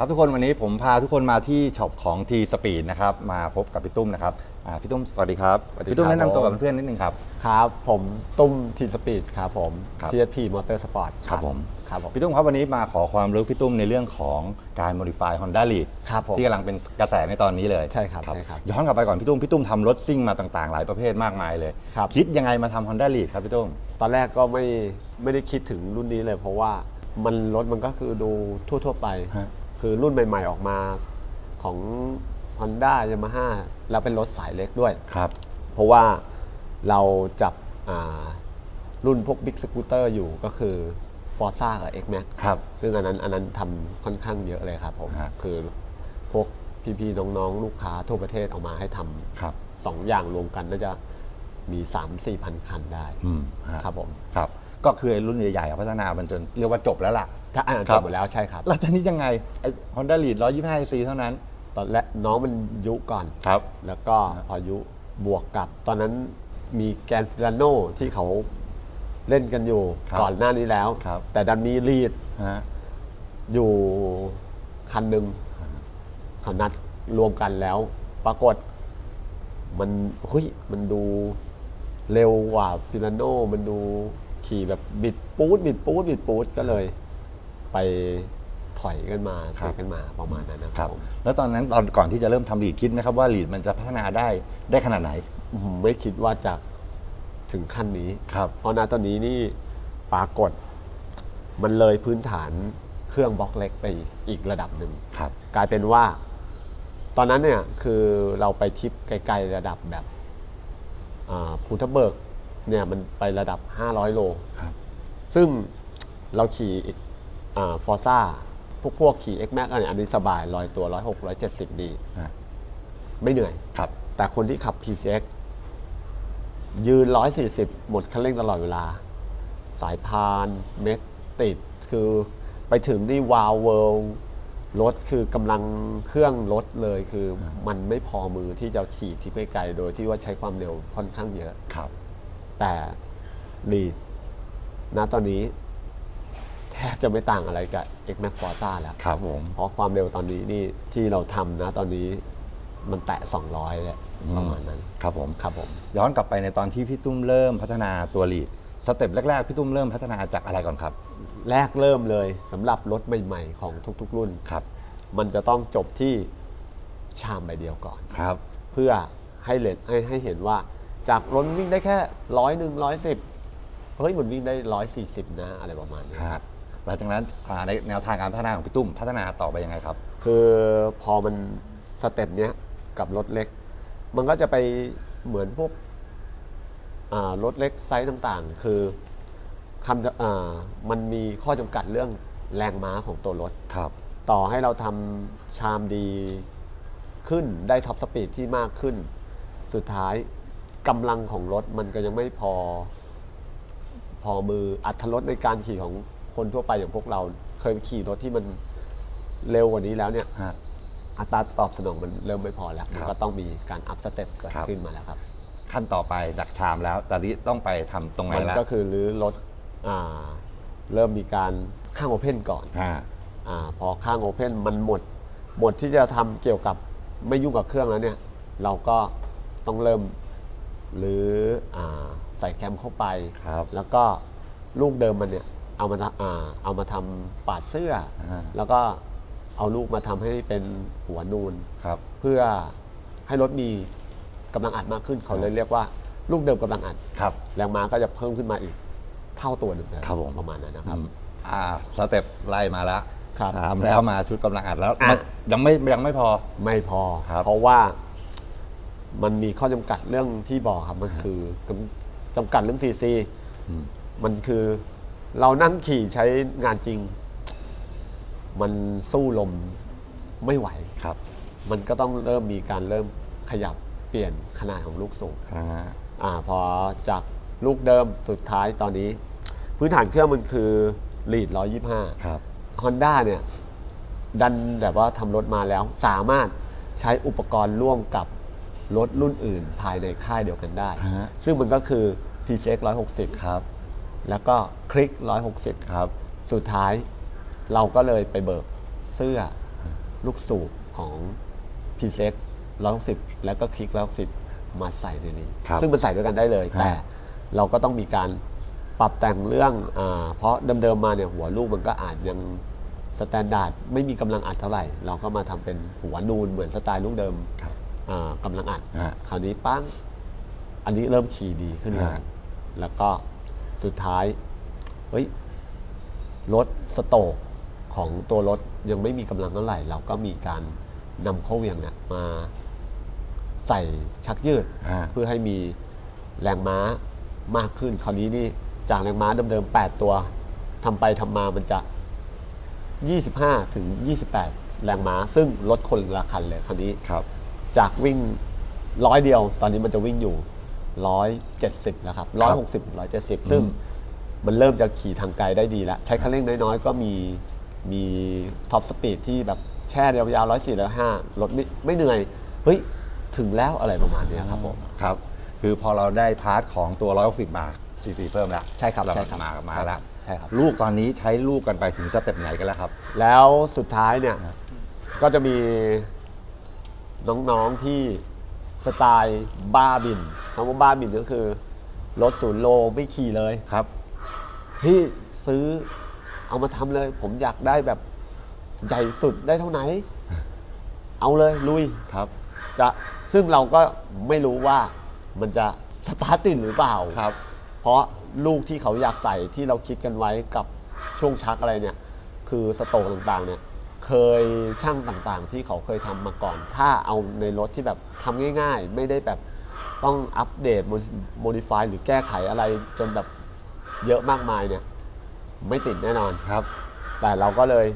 ครับทุกคนวันนี้ผมพาทุกคนมาที่ช็อปของ T Speed นะครับมาพบกับพี่ตุ้มนะครับอ่าพี่ตุ้มสวัสดีครับสวัสดีพี่ตุ้มครับแนะนำตัวกับผม เพื่อนๆนิดนึงครับ ครับ ผมตุ้มทีสปีดครับผม ครับ TSP Motor Sport ครับผม ครับผม พี่ตุ้มครับวันนี้มาขอความรู้พี่ตุ้มในเรื่องของการ modify Honda Lead ครับผมที่กำลังเป็นกระแสในตอนนี้เลยใช่ครับใช่ครับย้อนกลับไปก่อนพี่ตุ้มพี่ตุ้มทำรถซิ่งมาต่างๆ หลายประเภทมากมายเลยครับคิดยังไงมาทำ Honda Lead ครับพี่ตุ้ม ตอนแรกก็ไม่ไม่ได้คิดถึงรุ่นนี้เลย เพราะว่ามันรถมันก็คือดูทั่ว ๆ ไป ฮะ คือรุ่นใหม่ ๆ ออกมาของ Honda Yamaha แล้วเป็นรถสายเล็กด้วย ครับ เพราะว่าเราจับอ่ารุ่นพวก Big Scooter อยู่ก็คือ Forza กับ X-Max ครับ ซึ่งอันนั้นอันนั้นทำค่อนข้างเยอะเลยครับผมฮะ คือพวกพี่ๆน้องๆ ลูกค้าทั่วประเทศเอามาให้ทำครับ สองอย่างรวมกันน่าจะมี 3 4พันคันได้อืมฮะ ครับผม ครับ ก็คือรุ่นใหญ่ๆอะพัฒนามันจนเรียกว่าจบแล้วล่ะ ถ้าอ่านครัจบบหมดแล้วใช่ครับ แล้วตอนนี้ยังไงไอ้ Honda Lead 125 cc เท่านั้น ตอนแรกน้องมันยุก่อน ครับ แล้วก็พอยุบวกกับ ตอนนั้นมีแกนฟิลาโนที่เขาเล่นกันอยู่ครับก่อนหน้านี้แล้ว ครับ แต่ดันมีลีดฮะอยู่คันหนึ่งเขานัดรวมกันแล้ว ปรากฏ มันเฮ้ยมันดูเร็วกว่าฟิลาโนมันดูขี่แบบบิดปูดบิดปูดบิดปูดก็เลย ไปถอยกันมาครัเสีบยกันมาประมาณนั้นนะคครัรับบผมแล้วตอนนั้นตอนก่อนที่จะเริ่มทำลีดคิดไหมครับว่าลีดมันจะพัฒนาได้ได้ขนาดไหนผมไม่คิดว่าจะถึงขั้นนี้ครับเพราะณตอนนี้นี่ปรากฏมันเลยพื้นฐานเครื่องบล็อกเล็กไปอีกระดับหนึ่งครับ กลายเป็นว่า ตอนนั้นเนี่ยคือเราไปทริปไกลๆระดับแบบพูทเบิร์กเนี่ยมันไประดับ 500 โลครับซึ่งเราขี่ ฟอร์ซ่าพวกพวกขี่ X Max อันนี้อันนี้สบายลอยตัว 106 170 ดีฮะไม่เหนื่อย ครับ แต่คนที่ขับ TCX ยืน 140 หมดคันเร่งตลอดเวลา สายพาน เม็ดติด คือไปถึงนี่วาวเวิลด์รถคือกำลังเครื่องรถเลยคือมันไม่พอมือที่จะขี่ที่ไกลๆโดยที่ว่าใช้ความเร็วค่อนข้างเยอะ ครับ แต่ลีดณตอนนี้แทบจะไม่ต่างอะไรกับ X Max Forza แล้ว ครับผม เพราะความเร็วตอนนี้นี่ที่เราทำนะตอนนี้มันแตะ 200แล้วประมาณนั้น ครับผม ครับผม ย้อนกลับไปในตอนที่พี่ตุ้มเริ่มพัฒนาตัวลีดสเต็ปแรกๆ พี่ตุ้มเริ่มพัฒนาจากอะไรก่อนครับ แรกเริ่มเลยสำหรับรถใหม่ๆ ของทุกๆ รุ่น ครับ มันจะต้องจบที่ชามใบเดียวก่อน ครับ เพื่อให้เลนให้ให้เห็นว่าจากรถวิ่งได้แค่ร้อยหนึ่งร้อยสิบเฮ้ยมันวิ่งได้ร้อยสี่สิบนะอะไรประมาณนี้ฮะ หลังจากนั้นอ่าในแนวทางการพัฒนาของพี่ตุ้มพัฒนาต่อไปยังไงครับ คือพอมันสเต็ปเนี้ยกับรถเล็ก มันก็จะไปเหมือนพวกอ่ารถเล็กไซส์ต่างๆ คือคำจะอ่ามันมีข้อจำกัดเรื่องแรงม้าของตัวรถ ครับ ต่อให้เราทำชามดีขึ้นได้ท็อปสปีดที่มากขึ้น สุดท้ายกำลังของรถมันก็ยังไม่พอ พอมืออัตรถรสในการขี่ของ คนทั่วไปอย่างพวกเรา เคยขี่รถที่มันเร็วกว่านี้แล้วเนี่ยฮะ อัตราตอบสนองมันเริ่มไม่พอแล้วมันครับก็ต้องมีการอัพสเต็ปเกิดครับ ขึ้นมาแล้วครับ ขั้นต่อไปจากชามแล้วตอนนี้ต้องไปทำตรงไหนมันแล้วก็คือรื้อรถอ่าเริ่มมีการข้างโอเพนก่อน ฮะ อาพอข้างโอเพนมันหมด หมดที่จะทำเกี่ยวกับไม่ยุ่งกับเครื่องแล้วเนี่ย เราก็ต้องเริ่มหรืออาใส่แคมเข้าไป ครับ แล้วก็ลูกเดิมมันเนี่ย เอามาทำอ่าเอามาทำปาดเสื้ออาแล้วก็เอาลูกมาทำให้เป็นหัวนูน ครับ เพื่อให้รถมีกำลังอัดมากขึ้นเขาเลยเรียกว่า ลูกเดิมกำลังอัด ครับ แรงม้าก็จะเพิ่มขึ้นมาอีกเท่าตัวหนึ่งนะครับผม ประมาณนั้นนะครับอืมอ่าสเต็ปไล่มาแล้วครับชามแล้วมาชุดกำลังอัดแล้วอะ มันยังไม่ยังไม่พอ ไม่พอ ครับเพราะว่ามันมีข้อจำกัดเรื่องที่บอกครับ มันคือกำจำกัดเรื่องซีซี มันคือ เรานั่งขี่ใช้งานจริง มันสู้ลมไม่ไหว ครับมันก็ต้องเริ่มมีการเริ่มขยับเปลี่ยนขนาดของลูกสูงอ่าอ่าพอจากลูกเดิมสุดท้ายตอนนี้ พื้นฐานเครื่องมันคือลีด125ครับ Honda เนี่ย ดันแบบว่าทำรถมาแล้ว สามารถใช้อุปกรณ์ร่วมกับรถรุ่นอื่นภายในค่ายเดียวกันได้ ฮะ ซึ่งมันก็คือ TCX 160 ครับ แล้วก็คลิก 160 ครับ สุดท้ายเราก็เลยไปเบิกเสื้อลูกสูบของ p ีเซ็ก160แล้วก็คลิก160มาใส่ในนี้ ครับซึ่งมันใส่ด้วยกันได้เลย ฮะ แต่เราก็ต้องมีการปรับแต่งเรื่องอาเพราะเดิมๆมาเนี่ยหัวลูกมันก็อาจยังสแตนดาร์ดไม่มีกำลังอัดเท่าไหร่ เราก็มาทำเป็นหัวนูนเหมือนสไตล์ลูกเดิมครับอ่ากำลังอัด ฮะ คราวนี้ปั้งอันนี้เริ่มขี่ดีขึ้นเลยฮะ แล้วก็ สุดท้ายเฮ้ยรถสโตรกของตัวรถยังไม่มีกำลังเท่าไหร่ เราก็มีการนำเข้าเวียงเนี่ยมาใส่ชักยืด อ่า เพื่อให้มีแรงม้ามากขึ้น คราวนี้นี่จากแรงม้าเดิมๆ 8 ตัวทำไปทำมามันจะ 25 ถึง 28 แรงม้า ซึ่งรถคนละคันเลยคราวนี้ ครับ จากวิ่งร้อยเดียว ตอนนี้มันจะวิ่งอยู่ ร้อยเจ็ดสิบแล้วครับร้อยหกสิบร้อยเจ็ดสิบซึ่งมันเริ่มจะขี่ทางไกลได้ดีแล้ว ใช้คันเร่งน้อยๆ ก็มีมีท็อปสปีดที่แบบแช่ยาวๆร้อยสี่ร้อยห้ารถไม่ไม่เหนื่อยเฮ้ยถึงแล้วอะไรประมาณเนี้ยครับผมครับ คือพอเราได้พาร์ทของตัว 160 มาซีซีเพิ่มแล้วใช่ครับเาใช่ครับมามาใช่ครับแล้วใช่ครับลูกตอนนี้ใช้ลูกกันไปถึงสเต็ปไหนกันแล้วครับ แล้วสุดท้ายเนี่ยก็จะมีน้องๆที่ สไตล์บ้าบินคำว่าบ้าบินก็คือ รถศูนย์โลไม่ขี่เลยครับพี่ซื้อเอามาทำเลย ผมอยากได้แบบใหญ่สุดได้เท่าไหน เอาเลยลุย ครับ จะซึ่งเราก็ไม่รู้ว่ามันจะสตาร์ทติดหรือเปล่า ครับ เพราะลูกที่เขาอยากใส่ที่เราคิดกันไว้กับช่วงชักอะไรเนี่ย คือสโตรกต่างๆเนี่ย เคยช่างต่างๆ ที่เขาเคยทำมาก่อน ถ้าเอาในรถที่แบบทำง่าย ๆ ไม่ได้แบบต้องอัปเดตโมดิฟายหรือแก้ไขอะไรจนแบบเยอะมากมายเนี่ย ไม่ติดแน่นอน ครับ แต่เราก็เลย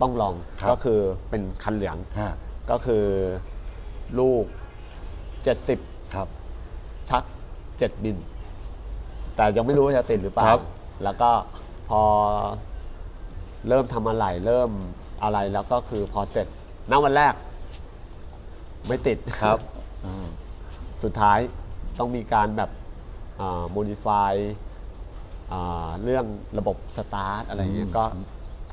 ต้องลองครับ ก็คือเป็นคันเหลืองฮะก็คือลูก 70 ครับ ชัก 7 บิน แต่ยังไม่รู้ว่าจะติดหรือเปล่าครับ แล้วก็พอเริ่มทำอะไรเริ่ม อะไรแล้วก็คือพอเสร็จณวันแรก ไม่ติดครับ สุดท้ายต้องมีการแบบโมดิฟายเรื่องระบบสตาร์ทอะไรอย่างเงี้ยก็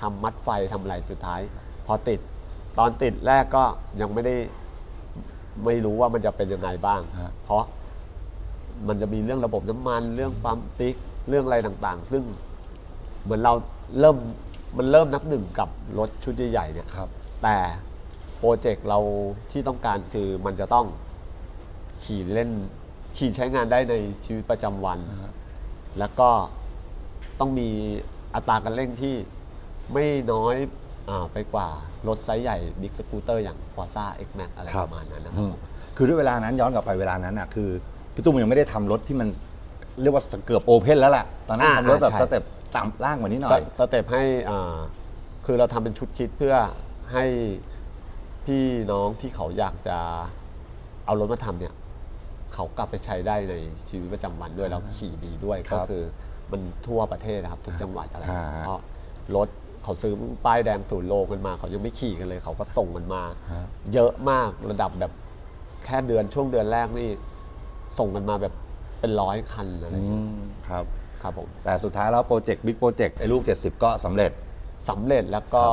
ทำมัดไฟทำอะไรสุดท้าย พอติดตอนติดแรกก็ยังไม่ได้ไม่รู้ว่ามันจะเป็นยังไงบ้างฮะเพราะมันจะมีเรื่องระบบน้ำมัน เรื่องปั๊มติ๊ก เรื่องอะไรต่างๆ ซึ่งเหมือนเราเริ่ม มันเริ่มนับหนึ่งกับรถชุดใหญ่ๆเนี่ยครับ แต่โปรเจกต์เราที่ต้องการคือมันจะต้องขี่เล่นขี่ใช้งานได้ในชีวิตประจำวัน แล้วก็ต้องมีอัตราการเร่งที่ไม่น้อยอาไปกว่ารถไซส์ใหญ่บิ๊กสกูตเตอร์อย่าง Forza X Max อะไรครัปบ ระมาณนั้นนะคอืรับมคือด้วยเวลานั้นย้อนกลับไปเวลานั้นอะคือพี่ตุ้มยังไม่ได้ทำรถที่มันเรียกว่าเกือบโอเพนแล้วแหละตอนนั้นอ่าทำรถแบบใช่สเต็ป ต่ำล่างกว่านี้หน่สอยสเต็ปให้อ่าคือเราทำเป็นชุดคิดเพื่อให้พี่น้องที่เขาอยากจะเอารถมาทำเนี่ย เขากลับไปใช้ได้ในชีวิตประจำวันด้วยแล้วขี่ดีด้วยครัก็บคือมันทั่วประเทศนะครับ ทุกจังหวัดอะไรอ่าเพราะรถเขาซื้อป้ายแดงศูนย์โลกันมา เขายังไม่ขี่กันเลย เขาก็ส่งกันมา ฮะ เยอะมากระดับแบบแค่เดือนช่วงเดือนแรกนี่ ส่งกันมาแบบเป็นร้อยคันอะไรอย่างอืเงี้ย มครับ ครับผมแต่สุดท้ายแล้วโปรเจกต์บิ๊กโปรเจกต์ไอ้ลูก 70 ก็สำเร็จ สำเร็จแล้วก็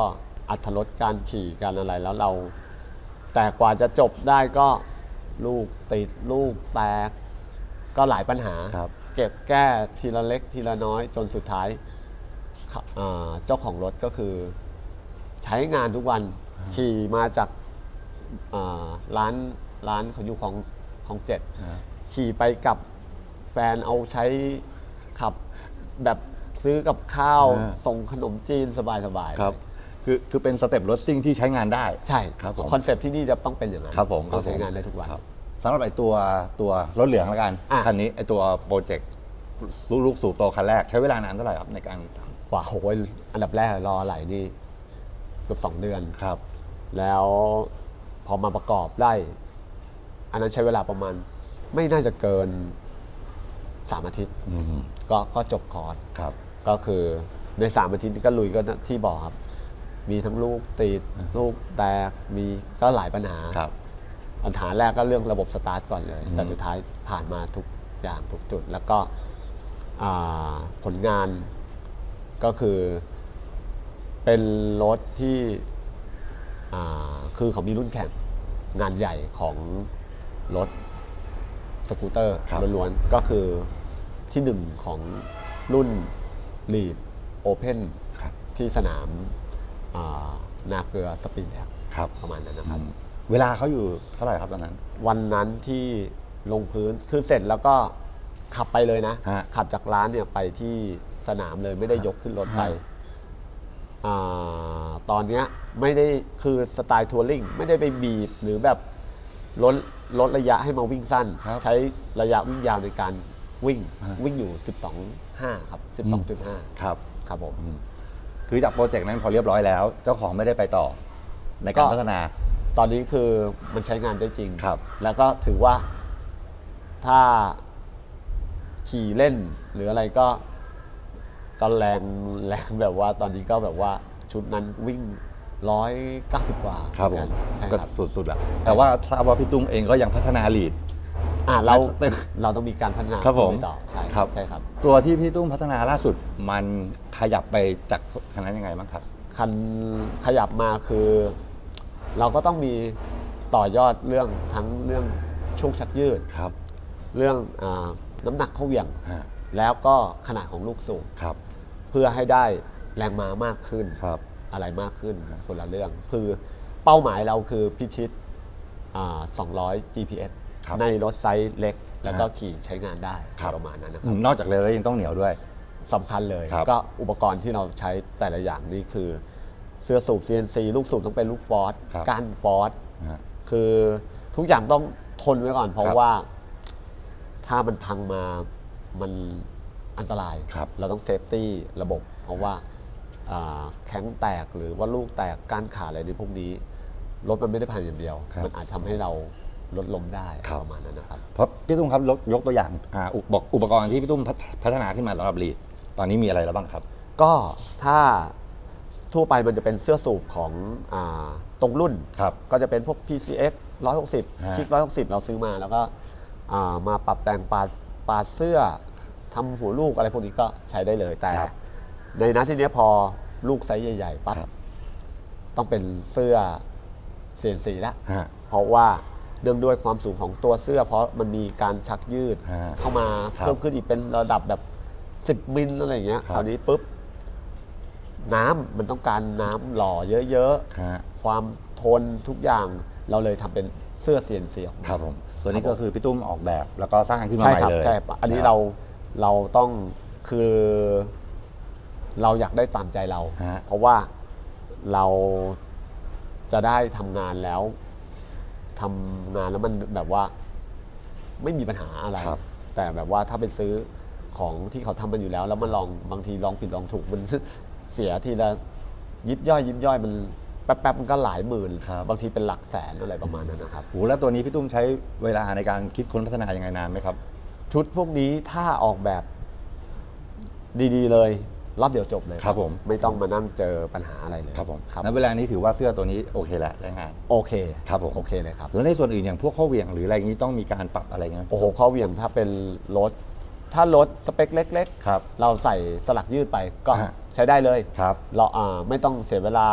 อัตรสการขี่การอะไรแล้วเรา แต่กว่าจะจบได้ก็ลูกติดลูกแตก ก็หลายปัญหา ครับ เก็บแก้ทีละเล็กทีละน้อยจนสุดท้ายเขาอ่าเจ้าของรถก็คือ ใช้งานทุกวันขี่มาจากอ่าร้านร้านเขาอยู่ของของเจ็ดอ่าขี่ไปกับแฟนเอาใช้ ขับแบบซื้อกับข้าวอ่า ส่งขนมจีนสบายๆครับคือคือเป็นสเต็ปรถซิ่งที่ใช้งานได้ ใช่ครับผม คอนเซปต์ที่นี่จะต้องเป็นอย่างนั้นครับผมต้องคใช้รับผมงานได้ทุกวัน ครับสำหรับไอ้ตัวตัวรถเหลืองแล้วกันอะ คันนี้ไอ้ตัวโปรเจกต์ลูกสู่โตคันแรกใช้เวลานานเท่าไหร่ครับในการทกว่าโหยอันดับแรกรอไหลนี่เกือบสองเดือนำครับ แล้วพอมาประกอบได้ อันนั้นใช้เวลาประมาณ ไม่น่าจะเกิน สามอาทิตย์ อืมก็ก็จบคอร์สครับ ก็คือในสามอาทิตย์ก็ลุยก็ที่บอกครับ มีทั้งลูกติดลูกแตกมีก็หลายปัญหา ครับ ปัญหาแรกก็เรื่องระบบสตาร์ทก่อนเลยอืมแต่สุดท้ายผ่านมาทุกอย่างทุกจุด แล้วก็อ่าผลงานก็คือ เป็นรถที่อ่าคือเขามีรุ่นแข่งงานใหญ่ของรถสกูตเตอร์ครับ ล้วนๆก็คือ ที่หนึ่งของรุ่นลีดโอเพนครับ ที่สนามอ่านาเกลือสปรินแท็กครับ ประมาณนั้นนะครับ เวลาเขาอยู่เท่าไหร่ครับตอนนั้น วันนั้นที่ลงพื้นคือเสร็จแล้วก็ขับไปเลยนะ ฮะขับจากร้านเนี่ยไปที่สนามเลยไม่ได้ยกขึ้นรถไปฮะอาตอนเนี้ยไม่ได้คือสไตล์ทัวริงไม่ได้ไปบีบหรือแบบลดลดระยะให้มาวิ่งสั้น ครับใช้ระยะวิ่งยาวในการ วิ่งฮะ วิ่งอยู่ 12.5 ครับ 12.5 ครับ ครับผม คือจากโปรเจกต์นั้นพอเรียบร้อยแล้ว เจ้าของไม่ได้ไปต่อ ในการก็ พัฒนา ตอนนี้คือมันใช้งานได้จริง ครับ แล้วก็ถือว่าถ้าขี่เล่นหรืออะไรก็ก็แรงแรงแบบว่าตอนนี้ก็แบบว่าชุดนั้นวิ่งร้อยเก้าสิบกว่าครับผมใช่คก็รับ สุดๆแหละแต่ว่าทราบว่าพี่ตุ้มเองก็ยังพัฒนาลีด อ่าเราเต็มเราต้องมีการพัฒนาครับผมไปต่อใช่ครับใช่ครับ ตัวที่พี่ตุ้มพัฒนาล่าสุดมันขยับไปจากคันนั้นยังไงบ้างครับ คันขยับมาคือ เราก็ต้องมีต่อยอดเรื่องทั้งเรื่องช่วงชักยืดครับ เรื่องอาน้ำหนักเข้าเหวี่ยงฮะแล้วก็ขนาดของลูกสูบครับ เพื่อให้ได้แรงม้ามากขึ้นครับ อะไรมากขึ้นคนละเรื่อง คือเป้าหมายเราคือพิชิตอ่า200 GPS ครับ ในรถไซส์เล็ก แล้วก็ฮะขี่ใช้งานได้ครับประมาณนั้นนะคอืรับมนอกจากเรือแล้วยังต้องเหนียวด้วย สำคัญเลยครับ ก็อุปกรณ์ที่เราใช้แต่ละอย่างนี่คือ เสื้อสูบ CNC ลูกสูบต้องเป็นลูกฟอร์สครับ ก้านฟอร์สฮะ คือทุกอย่างต้องทนไว้ก่อนเพราะครับว่าถ้ามันพังมามันอันตราย ครับ เราต้องเซฟตี้ระบบ เพราะว่าอ่าแข็งแตกหรือว่าลูกแตกก้านขาดอะไรในพวกนี้รถมันไม่ได้พังอย่างเดียวครับมันอาจทำให้เรา ลดล้มได้ครับประมาณนั้นนะครับเพราะพี่ตุ้มครับยกยกตัวอย่างอ่าอุปบอกอุปกรณ์ที่พี่ตุ้มพัฒพัฒนาขึ้นมาสำหรับลีดตอนนี้มีอะไรแล้วบ้างครับ ก็ถ้าทั่วไปมันจะเป็นเสื้อสูบของอาตรงรุ่นครับก็จะเป็นพวก PCX ฮะ160 ชิค160 เราซื้อมาแล้วก็อ่ามาปรับแต่งปาดปาดเสื้อทำหัวลูกอะไรพวกนี้ก็ใช้ได้เลยแต่ครับในนั้นที่เนี้ยพอลูกไซส์ใหญ่ๆปั๊บครับต้องเป็นเสื้อ CNC แล้วฮะเพราะว่า เนื่องด้วยความสูงของตัวเสื้อ เพราะมันมีการชักยืดฮะเข้ามาครับเพิ่มขึ้นอีกเป็นระดับแบบ 10มิลอะไรอย่างเงี้ยครับคราวนี้ปุ๊บ น้ำมันต้องการน้ำหล่อเยอะฮะๆ ความทนทุกอย่างเราเลยทำเป็นเสื้อเซียนเซียครับผมตัวนี้ก็คือพี่ตุ้มออกแบบแล้วก็สร้างขึ้นมาใช่ใหม่ครับเลยใช่ครับอันนี้ะคบเราเราต้องคือ เราอยากได้ตามใจเรา ฮะ เพราะว่าเราจะได้ทำงานแล้ว ทำงานแล้วมันแบบว่าไม่มีปัญหาอะไร ครับแต่แบบว่าถ้าไปซื้อของที่เขาทำมันอยู่แล้ว แล้วมาลองบางทีลองผิดลองถูกมัน เสียทีละยิบย่อยยิบย่อยมันแป๊บๆมันก็หลายหมื่นครับบางทีเป็นหลักแสนอะไรประมาณนั้นนะครับ โหแล้วตัวนี้พี่ตุ้มใช้เวลาในการคิดค้นพัฒนายังไงนานไหมครับ ชุดพวกนี้ถ้าออกแบบดี ๆ เลย รอบเดียวจบเลยครับผม ไม่ต้องมานั่งเจอปัญหาอะไรเลยครับผมครับณเวลานี้ถือว่าเสื้อตัวนี้โอเคแหละใช้งานโอเคครับผมโอเคเลยครับแล้วในส่วนอื่นอย่างพวกข้อเหวี่ยงหรืออะไรอย่างนี้ต้องมีการปรับอะไรเงี้ยโอ้โหข้อเหวี่ยงถ้าเป็นรถ ถ้ารถสเปคเล็กครับ ๆ เราใส่สลักยืดไปก็ฮะใช้ได้เลย ครับ เราอ่าไม่ต้องเสียเวลา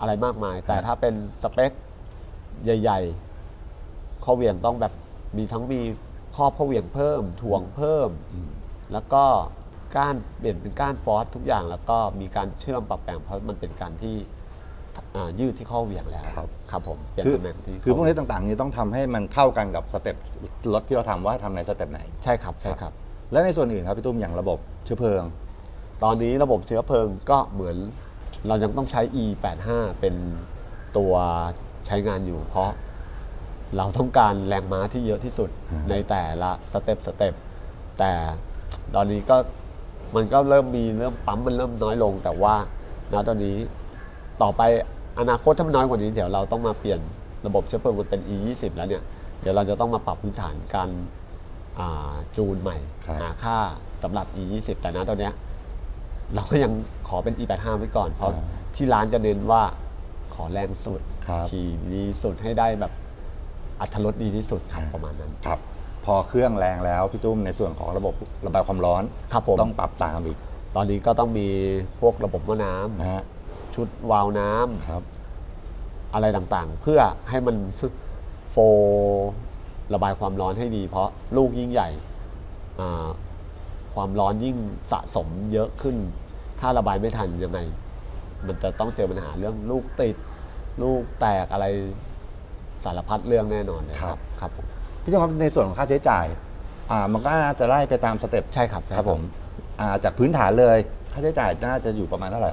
อะไรมากมาย แต่ถ้าเป็นสเปคใหญ่ๆ ข้อเหวี่ยงต้องแบบมีทั้งมีครอบข้อเหวี่ยงเพิ่มถ่วงเพิ่ม แล้วก็ ก้านเปลี่ยนเป็นก้านฟอสทุกอย่าง แล้วก็มีการเชื่อมปรับแปลงเพราะมันเป็นการที่อ่ายืดที่ข้อเหวี่ยงแล้วครับ ครับผมเปลี่ยนคือตำแหน่งที่คือพวกนี้ต่างๆนี้ต้องทำให้มันเข้ากันกับสเต็ปรถที่เราทำว่าทำในสเต็ปไหน ใช่ครับใช่ครับ แล้วในส่วนอื่นครับพี่ตุ้มอย่างระบบเชื้อเพลิง ตอนนี้ระบบเชื้อเพลิงก็เหมือนเรายังต้องใช้ E85 เป็นตัวใช้งานอยู่ เพราะเราต้องการแรงม้าที่เยอะที่สุดในแต่ละสเต็ปสเต็ปแต่ตอนนี้ก็ มันก็เริ่มมีเริ่มปั๊มมันเริ่มน้อยลง แต่ว่าณตอนนี้ต่อไปอนาคตถ้ามันน้อยกว่านี้เดี๋ยวเราต้องมาเปลี่ยนระบบเชื้อเพลิงมันเป็น E20 แล้วเนี่ยเดี๋ยวเราจะต้องมาปรับพื้นฐานการอ่าจูนใหม่ครับ หาค่าสำหรับ E20 แต่ณตอนเนี้ยเราก็ยังขอเป็น E85 ไว้ก่อนเพราะอ่าที่ร้านจะเน้นว่าขอแรงสุดครับ ขี่ดีสุดให้ได้แบบอัตรสดีที่สุดครับประมาณนั้น ครับ พอเครื่องแรงแล้วพี่ตุ้มในส่วนของระบบระบายความร้อนครับผม ต้องปรับตามอีกตอนนี้ก็ต้องมีพวกระบบหม้อน้ำนะฮะชุดวาล์วน้ำครับ อะไรต่างๆ เพื่อให้มัน โฟลระบายความร้อนให้ดี เพราะลูกยิ่งใหญ่อ่าความร้อนยิ่งสะสมเยอะขึ้น ถ้าระบายไม่ทันยังไง มันจะต้องเจอปัญหาเรื่องลูกติด ลูกแตกอะไรสารพัดเรื่องแน่นอนเลยครับครับผม พี่ตุ้มครับในส่วนของค่าใช้จ่ายอ่ามันก็น่าจะไล่ไปตามสเต็ปใช่ครับใช่ครับผมอ่าจากพื้นฐานเลยค่าใช้จ่ายน่าจะอยู่ประมาณเท่าไหร่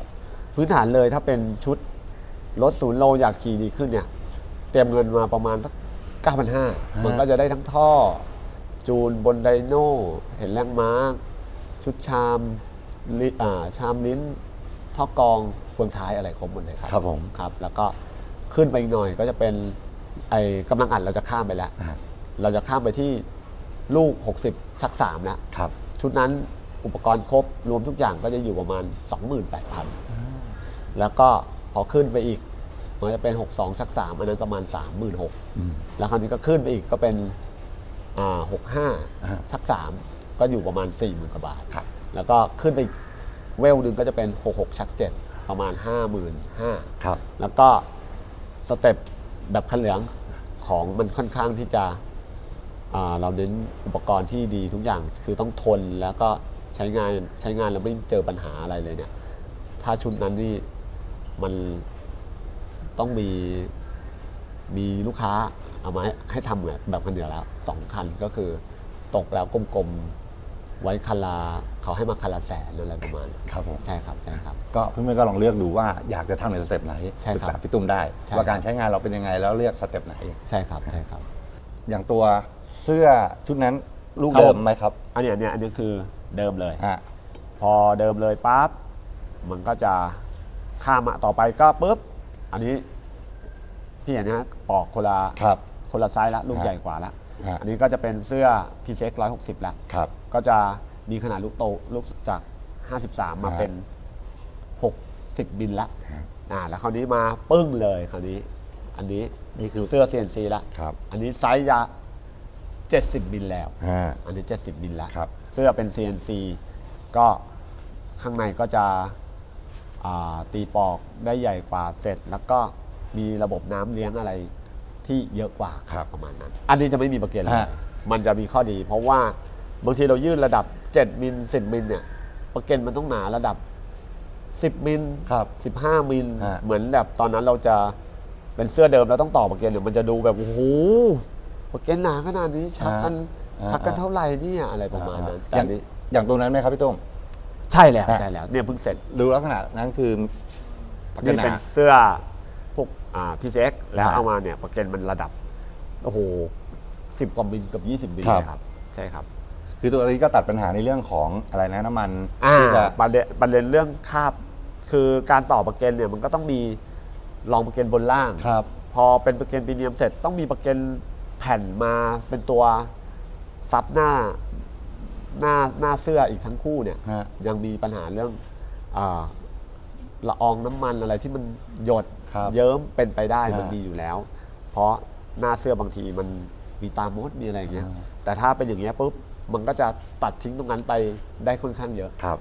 พื้นฐานเลยถ้าเป็นชุดรถศูนย์โลอยากขี่ดีขึ้นเนี่ย เตรียมเงินมาประมาณสัก9,500มันก็จะได้ทั้งท่อ จูนบนไดโน่เห็นแรงม้า ชุดชามลิอ่าชามลิ้นท่อกรองเฟืองท้ายอะไรครบหมดเลยครับครับผม ครับ แล้วก็ขึ้นไปอีกหน่อยก็จะเป็นไอ้กำลังอัดเราจะข้ามไปแล้วอ่า เราจะข้ามไปที่ลูก 60 ชัก3แล้วครับ ชุดนั้นอุปกรณ์ครบรวมทุกอย่างก็จะอยู่ประมาณ 28,000 แล้วก็พอขึ้นไปอีก มันจะเป็น 62 ชัก 3 อันนั้นประมาณ 36,000แล้วคราวนี้ก็ขึ้นไปอีกก็เป็นอ่าอ่า65 ชัก 3 ก็อยู่ประมาณ 40,000กว่าบาทครับแล้วก็ขึ้นไปอีกเวลหนึ่งก็จะเป็น 66 ชัก 7 ประมาณ 55,000ครับ แล้วก็สเต็ปแบบคันเหลืองของมันค่อนข้างที่จะอ่า เราเน้นอุปกรณ์ที่ดีทุกอย่างคือต้องทนแล้วก็ใช้งานใช้งานแล้วไม่เจอปัญหาอะไรเลยเนี่ย ถ้าชุดนั้นนี่มันต้องมีมีลูกค้าเอามาให้ให้ทำแบบแบบคันเดียวแล้วสองคันก็คือตกแล้วกลมๆไว้คันละเขาให้มาคันละแสนอะไรประมาณนั้นครับผม ใช่ครับใช่ครับ ก็เพื่อนๆก็ลองเลือกดูว่าอยากจะทำในสเต็ปไหนใช่ปรึกครัษาบพี่ตุ้มได้ ใช่ว่าครับการใช้งานเราเป็นยังไงแล้วเลือกสเต็ปไหน ใช่ครับใช่ครับ อย่างตัว เสื้อชุดนั้นลูกครับเดิผมมไหมครับอันเนี้ยอันเนี้ยอันนี้คือเดิมเลย อ่าพอเดิมเลยปั๊บมันก็จะข้ามมาต่อไปก็ปุ๊บอันนี้พี่เห็นนะปอกคนละครับคนละไซส์ละลูกฮะใหญ่กว่าละฮะ อันนี้ก็จะเป็นเสื้อพีเช็คร้อยหกสิบละครับ ก็จะมีขนาดลูกโตลูกจาก 53 มาฮะ เป็น 60บินละฮะอ่าแล้วคราวนี้มาปึ้งเลยคราวนี้ อันนี้นี่คือเสื้อ CNC ละครับ อันนี้ไซส์จะ 70 บินแล้ว อ่า อันนี้ 70 บินแล้วครับ เสื้อเป็น CNC ก็ข้างในก็จะอ่าตีปอกได้ใหญ่กว่าเสร็จ แล้วก็มีระบบน้ำเลี้ยงอะไรที่เยอะกว่าครับประมาณนั้น อันนี้จะไม่มีประเกนเลยฮะ มันจะมีข้อดี เพราะว่าบางทีเรายื่นระดับ 7 มิล 10 มิลเนี่ยประเกนมันต้องหนาระดับ 10 มิล ครับ 15 มิล ฮะ เหมือนแบบตอนนั้นเราจะเป็นเสื้อเดิมเราต้องต่อประเกนเนี่ยมันจะดูแบบโอ้โห ประเกนหนาขนาดนี้ชักกันอ่าชักกันเท่าไหร่เนี่ยอะไรประมาณนั้นแต่อย่าอังนนี้อย่างตัวนั้นไหมครับพี่ตุ้ม ใช่แล้วฮะใช่แล้วเนี่ยเพิ่งเสร็จดูลักษณะนั้นคือปากกนี่นาเป็นเสื้อพวกอ่าพีเซ็กแล้วฮะเอามาเนี่ยประเกนมันระดับโอ้โหสิบกว่ามิลเกับยี่สิบ20มิลครับ เลยครับ ใช่ครับ คือตัวนี้ก็ตัดปัญหาในเรื่องของอะไรนะน้ำมันอ่าที่จะ ประเด็นประเด็นเรื่องคาบ คือการต่อประเกนเนี่ยมันก็ต้องมีรองประเกนบนล่าง ครับพอเป็นประเกนปีเนียมเสร็จต้องมีประเกน แผ่นมาเป็นตัวซับหน้าหน้าหน้าเสื้ออีกทั้งคู่เนี่ย ฮะ ยังมีปัญหาเรื่องอาละอองน้ำมันอะไรที่มันหยดครับ เยิ้มเป็นไปได้ฮะมันมีอยู่แล้ว เพราะหน้าเสื้อบางทีมันมีตามดมีอะไรอย่างเงี้ยอ่าแต่ถ้าเป็นอย่างเงี้ยปุ๊บมันก็จะตัดทิ้งตรงนั้นไปได้ค่อนข้างเยอะ ครับ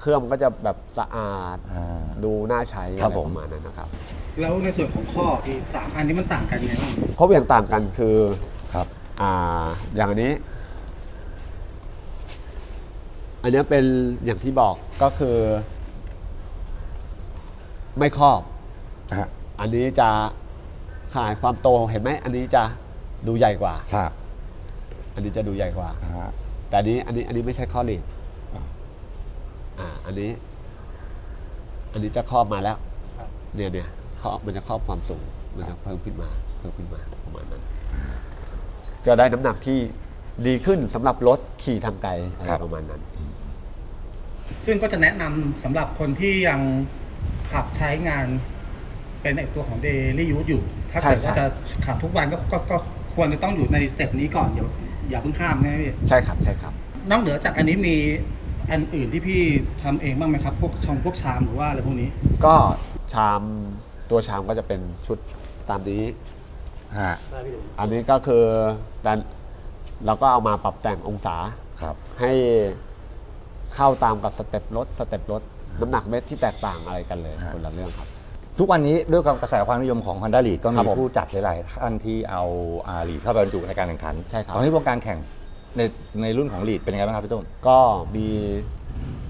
เครื่องมันก็จะแบบสะอาดอ่า ดูน่าใช้ครัอะบไรผม ประมาณนั้นนะครับแล้วในส่วนของข้อที่สามอันนี้มันต่างกันยังไงบ้างเพราะอย่างต่างกันคือ ครับ อ่าอย่างอันนี้ อันเนี้ยเป็นอย่างที่บอกก็คือ ไม่ครอบ ฮะอันนี้จะขายความโตเห็นไหมอันนี้จะดูใหญ่กว่าครับอันนี้จะดูใหญ่กว่าอ่าแต่อันนี้อันนี้อันนี้ไม่ใช่ข้อลีด อ่าอ่าอันนี้ อันนี้จะครอบมาแล้วเนี่ยเนี่ยครอบมันจะครอบความสูงมันจะเพิ่มขึ้นมาเพิ่มขึ้นมาประมาณนั้นจะได้น้ำหนักที่ดีขึ้นสำหรับรถขี่ทางไกลอะไรครับ ประมาณนั้น ซึ่งก็จะแนะนำสำหรับคนที่ยังขับใช้งานเป็นไอตัวของ daily use อยู่ ถ้าเกิดใช่ว่าใช่จะขับทุกวันก็ก็ก็ควรจะต้องอยู่ในสเต็ปนี้ก่อนอย่าอย่าเพิ่งข้ามนะพี่ใช่ครับใช่ครับ นอกเหนือจากอันนี้มี อันอื่นที่พี่ทำเองบ้างไหมครับ พวกชงพวกชามหรือว่าอะไรพวกนี้ ก็ชามตัวชามก็จะเป็นชุดตามนี้ ฮะอันนี้ก็คือดันเราก็เอามาปรับแต่งองศาครับ ให้เข้าตามกับสเต็ปรถสเต็ปรถน้ำหนักเม็ดที่แตกต่างอะไรกันเลยฮะ คนละเรื่องครับจทุกวันนี้ด้วยกับกระแสความนิยมของ Honda Lead ก็ครัมีบผมผู้จัดหลายๆท่านที่เอาอาลีดเข้าไปบรรจุในการแข่งขัน ใช่ครับ ตอนนี้วงการแข่ง ในในรุ่นของลีดเป็นยังไงบ้างครับพี่ตุ้มก็มี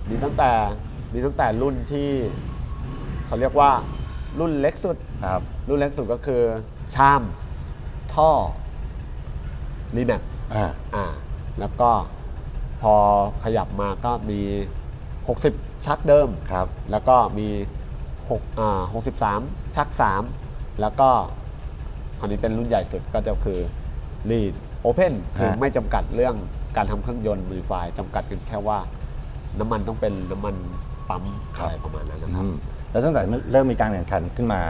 มีตั้งแต่มีตั้งแต่รุ่นที่เขาเรียกว่ารุ่นเล็กสุด ครับ รุ่นเล็กสุดก็คือชาม ท่อรีแมปอ่า อ่า แล้วก็พอขยับมาก็มี 60 ชักเดิม ครับ แล้วก็มี6อ่า63 ชัก 3 แล้วก็คราวนี้เป็นรุ่นใหญ่สุดก็จะคือ Lead Open คือฮะไม่จำกัดเรื่องการทำเครื่องยนต์ modify จำกัดกันแค่ว่า น้ำมันต้องเป็นน้ำมันปั๊มอะไรประมาณนั้นนะครับอืมแล้วตั้งแต่เริ่มมีการแข่งขันขึ้นมา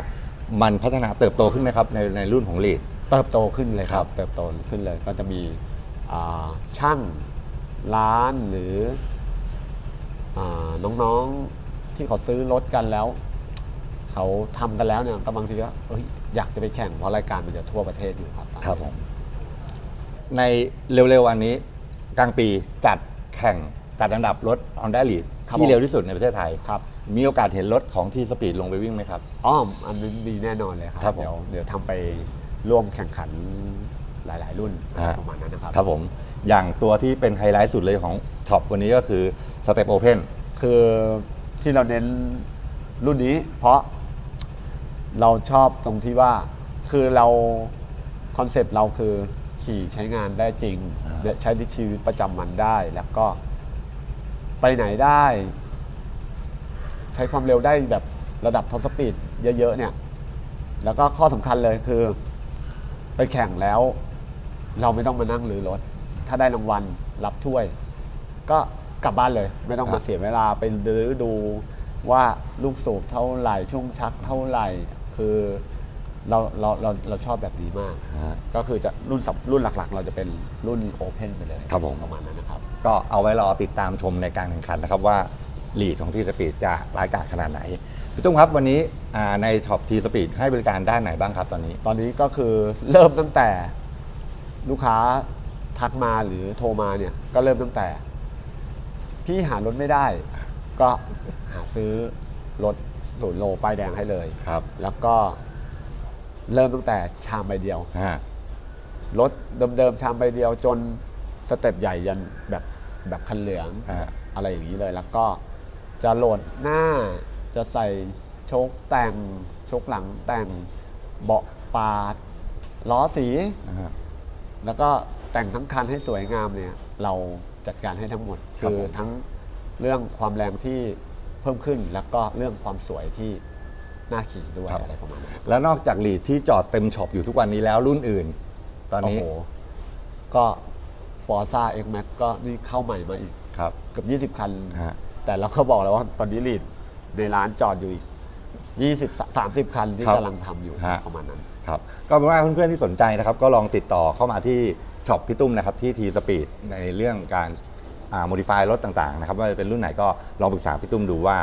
มันพัฒนาเติบโตขึ้นไหมครับในในรุ่นของลีดเติบโตขึ้นเลยคครัรับบเติบโตขึ้นเลยก็จะมีอ่าช่างร้านหรืออาน้องๆที่เขาซื้อรถกันแล้ว เขาทำกันแล้วเนี่ยก็บางทีก็เอ้ยอยากจะไปแข่งเพราะรายการมันจะทั่วประเทศอยู่ครับ ครับผม ในเร็วๆวันนี้ กลางปีจัดแข่งจัดอันดับรถ Honda Lead ที่เร็วที่สุดในประเทศไทย ครับ มีโอกาสเห็นรถของที่สปีดลงไปวิ่งไหมครับ อ้อมอันนี้ดีแน่นอนเลยครับครับผมเดี๋ยวเดี๋ยวทำไปร่วมแข่งขันหลาย ๆ รุ่นฮะ ประมาณนั้นนะครับ ครับผม อย่างตัวที่เป็นไฮไลท์สุดเลยของช็อปวันนี้ก็คือ Step Open คือที่เราเน้นรุ่นนี้ เพราะเราชอบตรงที่ว่าคือเราคอนเซปต์เราคือ ขี่ใช้งานได้จริงอ่าและใช้ในชีวิตประจำวันได้ แล้วก็ไปไหนได้ ใช้ความเร็วได้แบบระดับท็อปสปีดเยอะๆเนี่ย แล้วก็ข้อสำคัญเลยคือ ไปแข่งแล้ว เราไม่ต้องมานั่งรื้อรถ ถ้าได้รางวัลรับถ้วย ก็กลับบ้านเลย ไม่ต้องครัมาบเสียเวลาไปรื้อดูว่าลูกสูบเท่าไหร่ช่วงชักเท่าไหร่ คือ เราเราเราเราชอบแบบนี้มากก็คือจะรุ่นสับรุ่นหลักๆ เราจะเป็นรุ่นโอเพนไปเลยครับผม ประมาณนั้นนะครับ ก็เอาไว้รอติดตามชมในการแข่งขันนะครับว่าลีดของทีสปีดจะร้ายกาจขนาดไหนพี่ตุ้มครับวันนี้อ่าในช็อปทีสปีดให้บริการด้านไหนบ้างครับตอนนี้ ตอนนี้ก็คือเริ่มตั้งแต่ลูกค้าทักมาหรือโทรมาเนี่ยก็เริ่มตั้งแต่ พี่หารถไม่ได้ ก็หาซื้อรถศูนย์โลป้ายแดงให้เลย ครับ แล้วก็ เริ่มตั้งแต่ชามใบเดียวอ่ารถเดิมๆชามใบเดียวจนสเต็ปใหญ่ยันแบบแบบคันเหลืองอ่าอะไรอย่างนี้เลย แล้วก็จะโหลดหน้าจะใส่โชคแต่งโชคหลังแต่งเบาะปาดล้อสีอ่าแล้วก็แต่งทั้งคันให้สวยงามเนี่ยเราจัดการให้ทั้งหมด ครับคือผม ทั้งเรื่องความแรงที่เพิ่มขึ้น แล้วก็เรื่องความสวยที่ น่าขี่ด้วยอะไรประมาณนั้นแล้วนอกจากลีดที่จอดเต็มช็อปอยู่ทุกวันนี้แล้วรุ่นอื่น ตอนนี้โอ้โหก็ Forza X Max ก็นี่เข้าใหม่มาอีกครับ เกือบ20 คัน ฮะ แต่เราก็บอกแล้วว่าตอนนี้ลีดในร้านจอดอยู่อีก20 30 คันที่ครับกำลังทำอยู่ฮะ ประมาณนั้น ครับก็เป็นว่าเพื่อนๆที่สนใจนะครับ ก็ลองติดต่อเข้ามาที่ช็อปพี่ตุ้มนะครับ ที่ทีสปีดในเรื่องการโมดิฟายรถต่างๆนะครับว่าจะเป็นรุ่นไหนก็ลองปรึกษาพี่ตุ้มดูว่า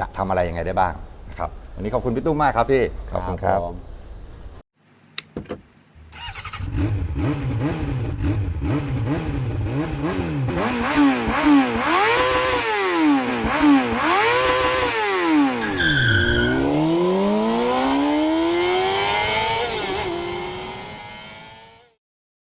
จะทำอะไรยังไงได้บ้างนะครับ วันนี้ขอบคุณพี่ตุ้มมากครับพี่ ขอบคุณครับรบ